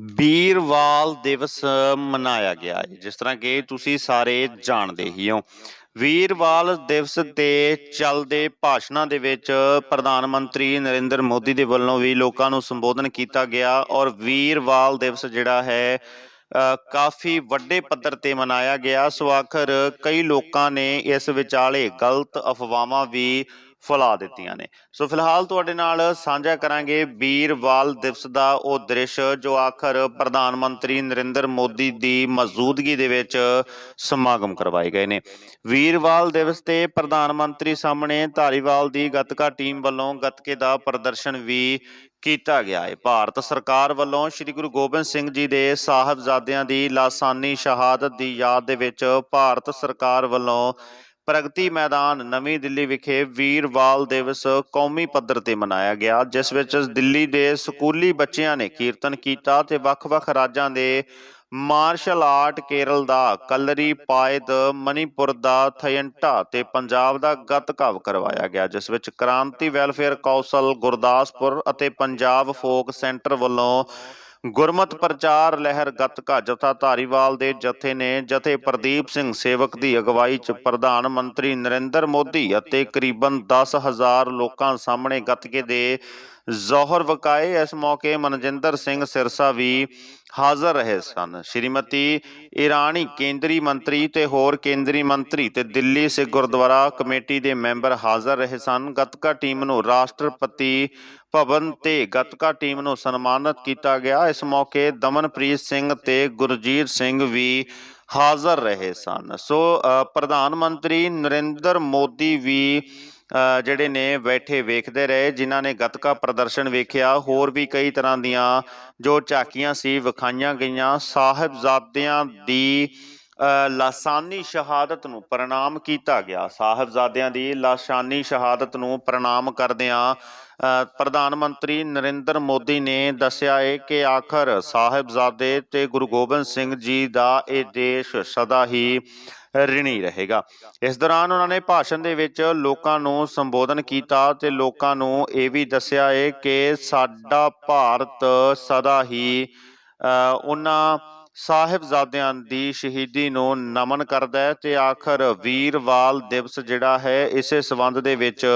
ਵੀਰਵਾਲ ਦਿਵਸ ਮਨਾਇਆ ਗਿਆ ਹੈ, ਜਿਸ ਤਰ੍ਹਾਂ ਕਿ ਤੁਸੀਂ ਸਾਰੇ ਜਾਣਦੇ ਹੀ ਹੋ। ਵੀਰਵਾਲ ਦਿਵਸ ਦੇ ਚੱਲਦੇ ਭਾਸ਼ਣਾਂ ਦੇ ਵਿੱਚ ਪ੍ਰਧਾਨ ਮੰਤਰੀ ਨਰਿੰਦਰ ਮੋਦੀ ਦੇ ਵੱਲੋਂ ਵੀ ਲੋਕਾਂ ਨੂੰ ਸੰਬੋਧਨ ਕੀਤਾ ਗਿਆ ਔਰ ਵੀਰਵਾਲ ਦਿਵਸ ਜਿਹੜਾ ਹੈ ਕਾਫੀ ਵੱਡੇ ਪੱਧਰ ਤੇ ਮਨਾਇਆ ਗਿਆ। ਸੋ ਆਖਰ ਕਈ ਲੋਕਾਂ ਨੇ ਇਸ ਵਿਚਾਲੇ ਗਲਤ ਅਫਵਾਹਾਂ ਵੀ ਫੈਲਾ ਦਿੱਤੀਆਂ ਨੇ। ਸੋ ਫਿਲਹਾਲ ਤੁਹਾਡੇ ਨਾਲ ਸਾਂਝਾ ਕਰਾਂਗੇ ਵੀਰਵਾਲ ਦਿਵਸ ਦਾ ਉਹ ਦ੍ਰਿਸ਼, ਜੋ ਆਖਰ ਪ੍ਰਧਾਨ ਮੰਤਰੀ ਨਰਿੰਦਰ ਮੋਦੀ ਦੀ ਮੌਜੂਦਗੀ ਦੇ ਵਿੱਚ ਸਮਾਗਮ ਕਰਵਾਏ ਗਏ ਨੇ। ਵੀਰਵਾਲ ਦਿਵਸ ਤੇ ਪ੍ਰਧਾਨ ਮੰਤਰੀ ਸਾਹਮਣੇ ਧਾਰੀਵਾਲ ਦੀ ਗੱਤਕਾ ਟੀਮ ਵੱਲੋਂ ਗੱਤਕੇ ਦਾ ਪ੍ਰਦਰਸ਼ਨ ਵੀ ਕੀਤਾ ਗਿਆ ਹੈ। ਭਾਰਤ ਸਰਕਾਰ ਵੱਲੋਂ ਸ੍ਰੀ ਗੁਰੂ ਗੋਬਿੰਦ ਸਿੰਘ ਜੀ ਦੇ ਸਾਹਿਬਜ਼ਾਦਿਆਂ ਦੀ ਲਾਸਾਨੀ ਸ਼ਹਾਦਤ ਦੀ ਯਾਦ ਦੇ ਵਿੱਚ ਭਾਰਤ ਸਰਕਾਰ ਵੱਲੋਂ ਪ੍ਰਗਤੀ ਮੈਦਾਨ ਨਵੀਂ ਦਿੱਲੀ ਵਿਖੇ ਵੀਰਵਾਲ ਦਿਵਸ ਕੌਮੀ ਪੱਧਰ ਤੇ ਮਨਾਇਆ ਗਿਆ, ਜਿਸ ਵਿੱਚ ਦਿੱਲੀ ਦੇ ਸਕੂਲੀ ਬੱਚਿਆਂ ਨੇ ਕੀਰਤਨ ਕੀਤਾ ਤੇ ਵੱਖ-ਵੱਖ ਰਾਜਾਂ ਦੇ ਮਾਰਸ਼ਲ ਆਰਟ ਕੇਰਲ ਦਾ ਕਲਰੀ ਪਾਇਦ ਮਣੀਪੁਰ ਦਾ ਥਯੰਟਾ ਤੇ ਪੰਜਾਬ ਦਾ ਗੱਤਕਾ ਕਰਵਾਇਆ ਗਿਆ, ਜਿਸ ਵਿੱਚ ਕ੍ਰਾਂਤੀ ਵੈਲਫੇਅਰ ਕੌਂਸਲ, ਗੁਰਦਾਸਪੁਰ ਅਤੇ ਪੰਜਾਬ ਫੋਕ ਸੈਂਟਰ ਵੱਲੋਂ ਗੁਰਮਤ ਪ੍ਰਚਾਰ ਲਹਿਰ ਗੱਤਕਾ ਜਥਾ ਧਾਰੀਵਾਲ ਦੇ ਜਥੇ ਨੇ ਜਥੇ ਪ੍ਰਦੀਪ ਸਿੰਘ ਸੇਵਕ ਦੀ ਅਗਵਾਈ ਚ ਪ੍ਰਧਾਨ ਮੰਤਰੀ ਨਰਿੰਦਰ ਮੋਦੀ ਅਤੇ ਕਰੀਬਨ 10000 ਲੋਕਾਂ ਸਾਹਮਣੇ ਗੱਤਕੇ ਦੇ ਜ਼ੋਹਰ ਵਕਾਏ। ਇਸ ਮੌਕੇ ਮਨਜਿੰਦਰ ਸਿੰਘ ਸਿਰਸਾ ਵੀ ਹਾਜ਼ਰ ਰਹੇ ਸਨ। ਸ਼੍ਰੀਮਤੀ ਈਰਾਨੀ ਕੇਂਦਰੀ ਮੰਤਰੀ ਤੇ ਹੋਰ ਕੇਂਦਰੀ ਮੰਤਰੀ ਤੇ ਦਿੱਲੀ ਸਿੱਖ ਗੁਰਦੁਆਰਾ ਕਮੇਟੀ ਦੇ ਮੈਂਬਰ ਹਾਜ਼ਰ ਰਹੇ ਸਨ। ਗੱਤਕਾ ਟੀਮ ਨੂੰ ਰਾਸ਼ਟਰਪਤੀ ਭਵਨ ਤੇ ਗੱਤਕਾ ਟੀਮ ਨੂੰ ਸਨਮਾਨਿਤ ਕੀਤਾ ਗਿਆ। ਇਸ ਮੌਕੇ ਦਮਨਪ੍ਰੀਤ ਸਿੰਘ ਤੇ ਗੁਰਜੀਤ ਸਿੰਘ ਵੀ ਹਾਜ਼ਰ ਰਹੇ ਸਨ। ਸੋ ਪ੍ਰਧਾਨ ਮੰਤਰੀ ਨਰਿੰਦਰ ਮੋਦੀ ਵੀ ਜਿਹੜੇ ਨੇ ਬੈਠੇ ਵੇਖਦੇ ਰਹੇ, ਜਿਨ੍ਹਾਂ ਨੇ ਗੱਤਕਾ ਪ੍ਰਦਰਸ਼ਨ ਵੇਖਿਆ, ਹੋਰ ਵੀ ਕਈ ਤਰ੍ਹਾਂ ਦੀਆਂ ਜੋ ਝਾਕੀਆਂ ਸੀ, ਵਿਖਾਈਆਂ ਗਈਆਂ। ਸਾਹਿਬਜ਼ਾਦਿਆਂ ਦੀ ਲਾਸਾਨੀ ਸ਼ਹਾਦਤ ਨੂੰ ਪ੍ਰਣਾਮ ਕੀਤਾ ਗਿਆ। ਸਾਹਿਬਜ਼ਾਦਿਆਂ ਦੀ ਲਾਸਾਨੀ ਸ਼ਹਾਦਤ ਨੂੰ ਪ੍ਰਣਾਮ ਕਰਦਿਆਂ ਪ੍ਰਧਾਨ ਮੰਤਰੀ ਨਰਿੰਦਰ ਮੋਦੀ ਨੇ ਦੱਸਿਆ ਹੈ ਕਿ ਆਖਰ ਸਾਹਿਬਜ਼ਾਦੇ ਤੇ ਗੁਰੂ ਗੋਬਿੰਦ ਸਿੰਘ ਜੀ ਦਾ ਇਹ ਦੇਸ਼ ਸਦਾ ਹੀ ਰਿਣੀ ਰਹੇਗਾ। ਇਸ ਦੌਰਾਨ ਉਹਨਾਂ ਨੇ ਭਾਸ਼ਣ ਦੇ ਵਿੱਚ ਲੋਕਾਂ ਨੂੰ ਸੰਬੋਧਨ ਕੀਤਾ ਤੇ ਲੋਕਾਂ ਨੂੰ ਇਹ ਵੀ ਦੱਸਿਆ ਏ ਕਿ ਸਾਡਾ ਭਾਰਤ ਸਦਾ ਹੀ ਅ, ਉਹਨਾਂ ਸਾਹਿਬਜ਼ਾਦਿਆਂ ਦੀ ਸ਼ਹੀਦੀ ਨੂੰ ਨਮਨ ਕਰਦਾ ਹੈ ਤੇ ਆਖਰ ਵੀਰਵਾਲ ਦਿਵਸ ਜਿਹੜਾ ਹੈ ਇਸੇ ਸਬੰਧ ਦੇ ਵਿੱਚ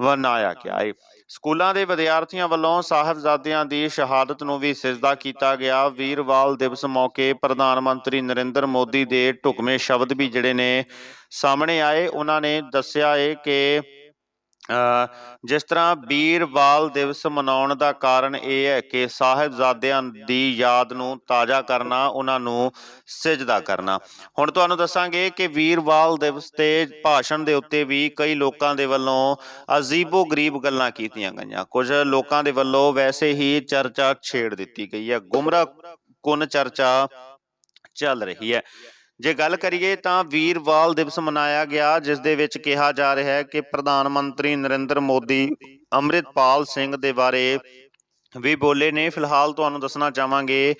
ਮਨਾਇਆ ਗਿਆ ਹੈ ਸਕੂਲਾਂ ਦੇ ਵਿਦਿਆਰਥੀਆਂ ਵੱਲੋਂ ਸਾਹਿਬਜ਼ਾਦਿਆਂ ਦੀ ਸ਼ਹਾਦਤ ਨੂੰ ਵੀ ਸਿਜਦਾ ਕੀਤਾ ਗਿਆ। ਵੀਰਵਾਲ ਦਿਵਸ ਮੌਕੇ ਪ੍ਰਧਾਨ ਮੰਤਰੀ ਨਰਿੰਦਰ ਮੋਦੀ ਦੇ ਢੁਕਵੇਂ ਸ਼ਬਦ ਵੀ ਜਿਹੜੇ ਨੇ ਸਾਹਮਣੇ ਆਏ। ਉਹਨਾਂ ਨੇ ਦੱਸਿਆ ਹੈ ਕਿ ਜਿਸ ਤਰ੍ਹਾਂ ਵੀਰਵਾਲ ਦਿਵਸ ਮਨਾਉਣ ਦਾ ਕਾਰਨ ਇਹ ਹੈ ਕਿ ਸਾਹਿਬਜ਼ਾਦਿਆਂ ਦੀ ਯਾਦ ਨੂੰ ਤਾਜ਼ਾ ਕਰਨਾ, ਉਹਨਾਂ ਨੂੰ ਸਿਜਦਾ ਕਰਨਾ। ਹੁਣ ਤੁਹਾਨੂੰ ਦੱਸਾਂਗੇ ਕਿ ਵੀਰਵਾਲ ਦਿਵਸ ਤੇ ਭਾਸ਼ਣ ਦੇ ਉੱਤੇ ਵੀ ਕਈ ਲੋਕਾਂ ਦੇ ਵੱਲੋਂ ਅਜੀਬੋ ਗਰੀਬ ਗੱਲਾਂ ਕੀਤੀਆਂ ਗਈਆਂ। ਕੁਝ ਲੋਕਾਂ ਦੇ ਵੱਲੋਂ ਵੈਸੇ ਹੀ ਚਰਚਾ ਛੇੜ ਦਿੱਤੀ ਗਈ ਹੈ। ਗੁੰਮਰਾਹ ਕੁਨ ਚਰਚਾ ਚੱਲ ਰਹੀ ਹੈ। ਜੇ ਗੱਲ ਕਰੀਏ ਤਾਂ ਵੀਰਵਾਲ ਦਿਵਸ ਮਨਾਇਆ ਗਿਆ, ਜਿਸ ਦੇ ਵਿੱਚ ਕਿਹਾ ਜਾ ਰਿਹਾ ਹੈ ਕਿ ਪ੍ਰਧਾਨ ਮੰਤਰੀ ਨਰਿੰਦਰ ਮੋਦੀ, ਅੰਮ੍ਰਿਤਪਾਲ ਸਿੰਘ ਦੇ ਬਾਰੇ ਵੀ ਬੋਲੇ ਨੇ। ਫਿਲਹਾਲ ਤੁਹਾਨੂੰ ਦੱਸਣਾ ਚਾਹਾਂਗੇ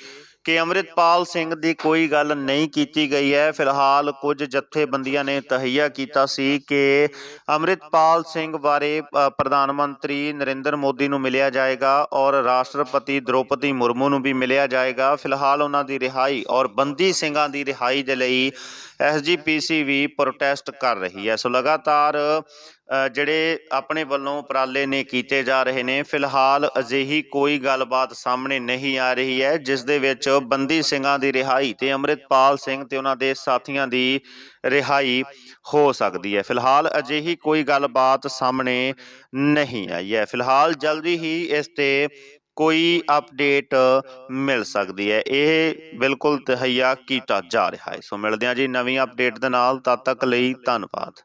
ਕਿ ਅੰਮ੍ਰਿਤਪਾਲ ਸਿੰਘ ਦੀ ਕੋਈ ਗੱਲ ਨਹੀਂ ਕੀਤੀ ਗਈ ਹੈ। ਫਿਲਹਾਲ ਕੁਝ ਜਥੇਬੰਦੀਆਂ ਨੇ ਤਹਈਆ ਕੀਤਾ ਸੀ ਕਿ ਅੰਮ੍ਰਿਤਪਾਲ ਸਿੰਘ ਬਾਰੇ ਪ੍ਰਧਾਨ ਮੰਤਰੀ ਨਰਿੰਦਰ ਮੋਦੀ ਨੂੰ ਮਿਲਿਆ ਜਾਏਗਾ ਔਰ ਰਾਸ਼ਟਰਪਤੀ ਦ੍ਰੋਪਦੀ ਮੁਰਮੂ ਨੂੰ ਵੀ ਮਿਲਿਆ ਜਾਏਗਾ। ਫਿਲਹਾਲ ਉਹਨਾਂ ਦੀ ਰਿਹਾਈ ਔਰ ਬੰਦੀ ਸਿੰਘਾਂ ਦੀ ਰਿਹਾਈ ਦੇ ਲਈ ਐਸਜੀਪੀਸੀ ਵੀ ਪ੍ਰੋਟੈਸਟ ਕਰ ਰਹੀ ਹੈ। ਸੋ ਲਗਾਤਾਰ ਜਿਹੜੇ ਆਪਣੇ ਵੱਲੋਂ ਉਪਰਾਲੇ ਨੇ ਕੀਤੇ ਜਾ ਰਹੇ ਨੇ, ਫਿਲਹਾਲ ਅਜਿਹੀ ਕੋਈ ਗੱਲਬਾਤ ਸਾਹਮਣੇ ਨਹੀਂ ਆ ਰਹੀ ਹੈ, ਜਿਸ ਦੇ ਵਿੱਚ ਬੰਦੀ ਸਿੰਘਾਂ ਦੀ ਰਿਹਾਈ ਤੇ ਅੰਮ੍ਰਿਤਪਾਲ ਸਿੰਘ ਤੇ ਉਹਨਾਂ ਦੇ ਸਾਥੀਆਂ ਦੀ ਰਿਹਾਈ ਹੋ ਸਕਦੀ ਹੈ। ਫਿਲਹਾਲ ਅਜਿਹੀ ਕੋਈ ਗੱਲਬਾਤ ਸਾਹਮਣੇ ਨਹੀਂ ਆਈ ਹੈ। ਫਿਲਹਾਲ ਜਲਦੀ ਹੀ ਇਸ ਤੇ ਕੋਈ ਅਪਡੇਟ ਮਿਲ ਸਕਦੀ ਹੈ। ਇਹ ਬਿਲਕੁਲ ਤਹਈਆ ਕੀਤਾ ਜਾ ਰਿਹਾ ਹੈ। ਸੋ ਮਿਲਦੇ ਹਾਂ ਜੀ ਨਵੀਂ ਅਪਡੇਟ ਦੇ ਨਾਲ, ਤਦ ਤੱਕ ਲਈ ਧੰਨਵਾਦ।